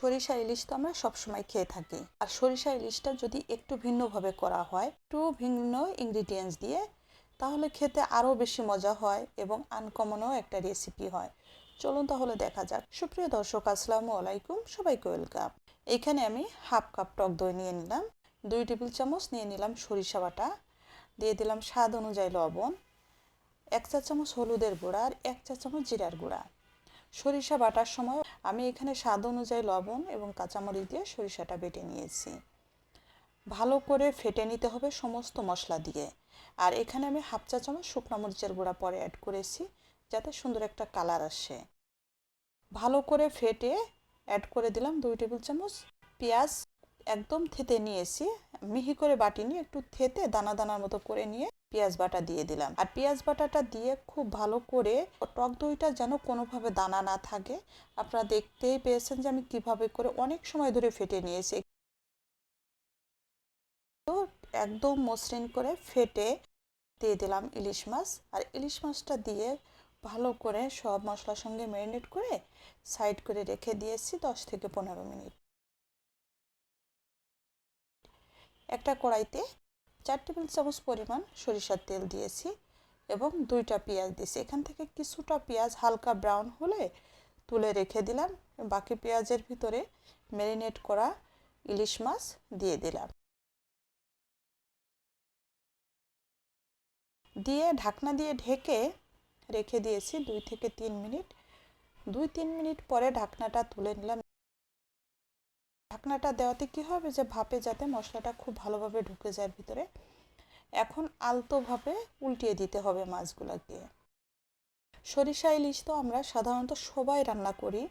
সরিষা ইলিশ তো আমরা সবসময় খেয়ে থাকি। আর সরিষা ইলিশটা যদি একটু ভিন্নভাবে করা হয়, একটু ভিন্ন ইনগ্রিডিয়েন্টস দিয়ে, তাহলে খেতে আরও বেশি মজা হয় এবং আনকমনও একটা রেসিপি হয়। চলুন তাহলে দেখা যাক। সুপ্রিয় দর্শক, আসসালামু আলাইকুম, সবাইকে ওয়েলকাম এখানে আমি হাফ কাপ টক দই নিয়ে নিলাম, দুই টেবিল চামচ নিয়ে নিলাম সরিষা বাটা, দিয়ে দিলাম স্বাদ অনুযায়ী লবণ, এক চা চামচ হলুদের গুঁড়া আর এক চা চামচ জিরার গুঁড়া। সরিষা বাটার সময় আমি এখানে স্বাদ অনুযায়ী লবণ এবং কাঁচামরিচ দিয়ে সরিষাটা বেটে নিয়েছি। ভালো করে ফেটে নিতে হবে সমস্ত মশলা দিয়ে। আর এখানে আমি হাফ চা চামচ শুকনো মরিচের গুঁড়া পরে অ্যাড করেছি, যাতে সুন্দর একটা কালার আসে। ভালো করে ফেটে অ্যাড করে দিলাম দুই টেবিল চামচ পেঁয়াজ একদম থেতে নিয়েছি। মিহি করে বাটি নিয়ে একটু থেতে দানা দানার মতো করে নিয়ে পেঁয়াজ বাটা দিয়ে দিলাম। আর পেঁয়াজ বাটাটা দিয়ে খুব ভালো করে টক দইটা যেন কোনোভাবে দানা না থাকে। আপনারা দেখতেই পেয়েছেন যে আমি কীভাবে করে অনেক সময় ধরে ফেটে নিয়েছি। তো একদম মসৃণ করে ফেটে দিয়ে দিলাম ইলিশ মাছ। আর ইলিশ মাছটা দিয়ে ভালো করে সব মশলার সঙ্গে ম্যারিনেট করে সাইড করে রেখে দিয়েছি দশ থেকে পনেরো মিনিট। একটা কড়াইতে চার টেবিল চামচ পরিমাণ সরিষার তেল দিয়েছি এবং দুইটা পেঁয়াজ দিয়েছি। এখান থেকে কিছুটা পেঁয়াজ হালকা ব্রাউন হলে তুলে রেখে দিলাম। বাকি পেঁয়াজের ভিতরে ম্যারিনেট করা ইলিশ মাছ দিয়ে দিলাম। দিয়ে ঢাকনা দিয়ে ঢেকে রেখে দিয়েছি দুই থেকে তিন মিনিট। দুই তিন মিনিট পরে ঢাকনাটা তুলে নিলাম ঢাকনাটা দেওয়াতে কি হবে যে ভাপে যাতে মশলাটা খুব ভালোভাবে ঢুকে যায় ভিতরে? এখন আলতোভাবে উল্টিয়ে দিতে হবে মাছগুলোকে। সরিষা ইলিশ তো আমরা সাধারণত সবাই রান্না করি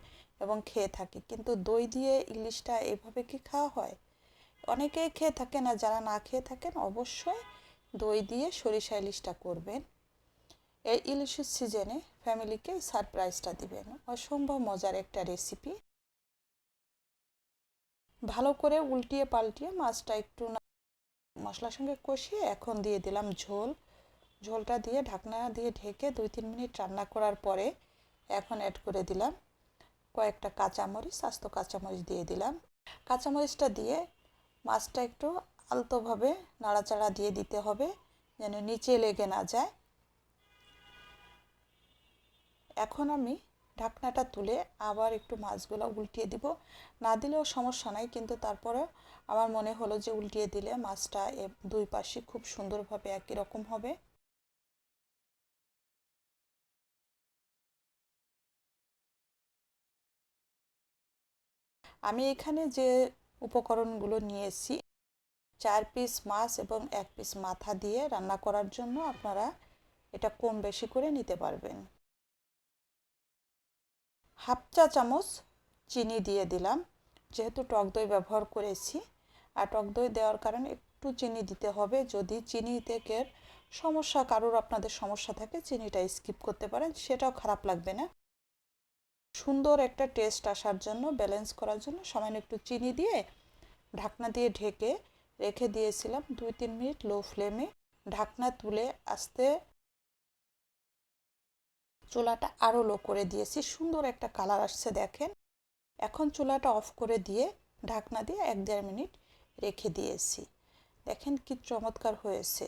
এবং খেয়ে থাকি, কিন্তু দই দিয়ে ইলিশটা এভাবে কি খাওয়া হয়? অনেকেই খেয়ে থাকেন আর যারা না খেয়ে থাকেন অবশ্যই দই দিয়ে সরিষা ইলিশটা করবেন। এই ইলিশের সিজনে ফ্যামিলিকে সারপ্রাইজটা দিবেন। অসম্ভব মজার একটা রেসিপি। ভালো করে উল্টিয়ে পাল্টিয়ে মাছটা একটু মশলার সঙ্গে কষিয়ে এখন দিয়ে দিলাম ঝোল। ঝোলটা দিয়ে ঢাকনা দিয়ে ঢেকে দুই তিন মিনিট রান্না করার পরে এখন অ্যাড করে দিলাম কয়েকটা কাঁচামরিচ আস্ত কাঁচামরিচ দিয়ে দিলাম। কাঁচামরিচটা দিয়ে মাছটা একটু আলতোভাবে নাড়াচাড়া দিয়ে দিতে হবে যেন নিচে লেগে না যায়। এখন আমি ঢাকনাটা তুলে আবার একটু মাছগুলো উল্টিয়ে দিব। না দিলেও সমস্যা নাই, কিন্তু তারপরে আমার মনে হলো যে উল্টিয়ে দিলে মাছটা দুই পাশে খুব সুন্দরভাবে একই রকম হবে। আমি এখানে যে উপকরণগুলো নিয়েছি, চার পিস মাছ এবং এক পিস মাথা দিয়ে রান্না করার জন্য আপনারা এটা কম বেশি করে নিতে পারবেন। হাফ চা চামচ চিনি দিয়ে দিলাম। যেহেতু টক দই ব্যবহার করেছি, আর টক দই দেওয়ার কারণে একটু চিনি দিতে হবে। যদি চিনি থেকে সমস্যা, কারোর আপনাদের সমস্যা থাকে, চিনিটা স্কিপ করতে পারেন, সেটাও খারাপ লাগবে না। সুন্দর একটা টেস্ট আসার জন্য, ব্যালেন্স করার জন্য সামান্য একটু চিনি দিয়ে ঢাকনা দিয়ে ঢেকে রেখে দিয়েছিলাম দুই তিন মিনিট লো ফ্লেমে। ঢাকনা তুলে আস্তে চুলাটা আরও লো করে দিয়েছি, সুন্দর একটা কালার আসছে দেখেন। এখন চুলাটা অফ করে দিয়ে ঢাকনা দিয়ে এক দেড় মিনিট রেখে দিয়েছি। দেখেন কি চমৎকার হয়েছে।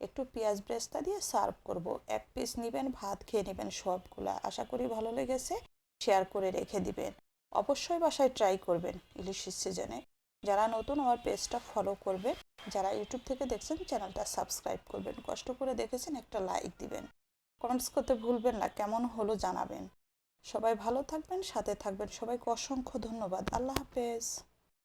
একটু পেঁয়াজ ব্রেস্তা দিয়ে সার্ভ করব। এক পিস নেবেন, ভাত খেয়ে নেবেন সবগুলা। আশা করি ভালো লেগেছে শেয়ার করে রেখে দিবেন। অবশ্যই বাসায় ট্রাই করবেন ইলিশের সিজনে যারা নতুন আমার পেজটা ফলো করবেন, যারা ইউটিউব থেকে দেখছেন চ্যানেলটা সাবস্ক্রাইব করবেন। কষ্ট করে দেখেছেন, একটা লাইক দিবেন। কমেন্টস করতে ভুলবেন না, কেমন হলো জানাবেন। সবাই ভালো থাকবেন, সাথে থাকবেন। সবাইকে অসংখ্য ধন্যবাদ। আল্লাহ হাফেজ।